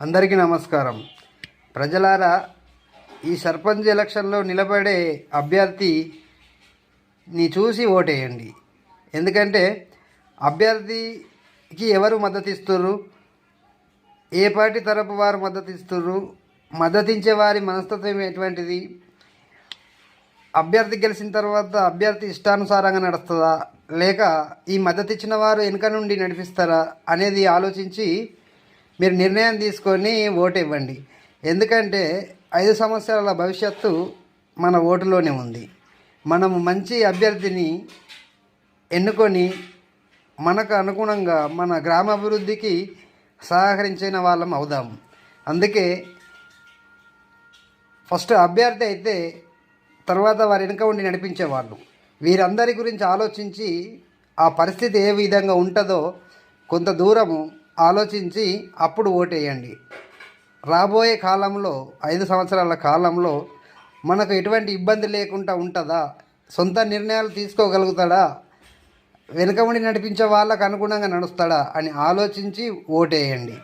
అందరికీ నమస్కారం. ప్రజలారా ఈ సర్పంచ్ ఎలక్షన్లో నిలబడే అభ్యర్థిని చూసి ఓటేయండి. ఎందుకంటే అభ్యర్థికి ఎవరు మద్దతు ఇస్తుర్రు ఏ పార్టీ తరపు వారు మద్దతు ఇస్తుర్రు మద్దతించే వారి మనస్తత్వం ఎటువంటిది? అభ్యర్థి గెలిచిన తర్వాత అభ్యర్థి ఇష్టానుసారంగా నడుస్తుందా? లేక ఈ మద్దతు ఇచ్చిన వారు వెనుక నుండి నడిపిస్తారా? అనేది ఆలోచించి మీరు నిర్ణయం తీసుకొని ఓటు ఇవ్వండి. ఎందుకంటే ఐదు సంవత్సరాల భవిష్యత్తు మన ఓటులోనే ఉంది. మనము మంచి అభ్యర్థిని ఎన్నుకొని మనకు అనుగుణంగా మన గ్రామాభివృద్ధికి సహకరించిన వాళ్ళం అవుదాం అందుకే ఫస్ట్ అభ్యర్థి అయితే తర్వాత వారి వెనుక ఉండి నడిపించేవాళ్ళు. వీరందరి గురించి ఆలోచించి ఆ పరిస్థితి ఏ విధంగా ఉంటుందో కొంత దూరము ఆలోచించి అప్పుడు ఓటేయండి. రాబోయే కాలంలో ఐదు సంవత్సరాల కాలంలో మనకు ఎటువంటి ఇబ్బంది లేకుండా ఉంటుందా? సొంత నిర్ణయాలు తీసుకోగలుగుతాడా? వెనుకబడి నడిపించే వాళ్ళకు అనుగుణంగా నడుస్తాడా? అని ఆలోచించి ఓటేయండి.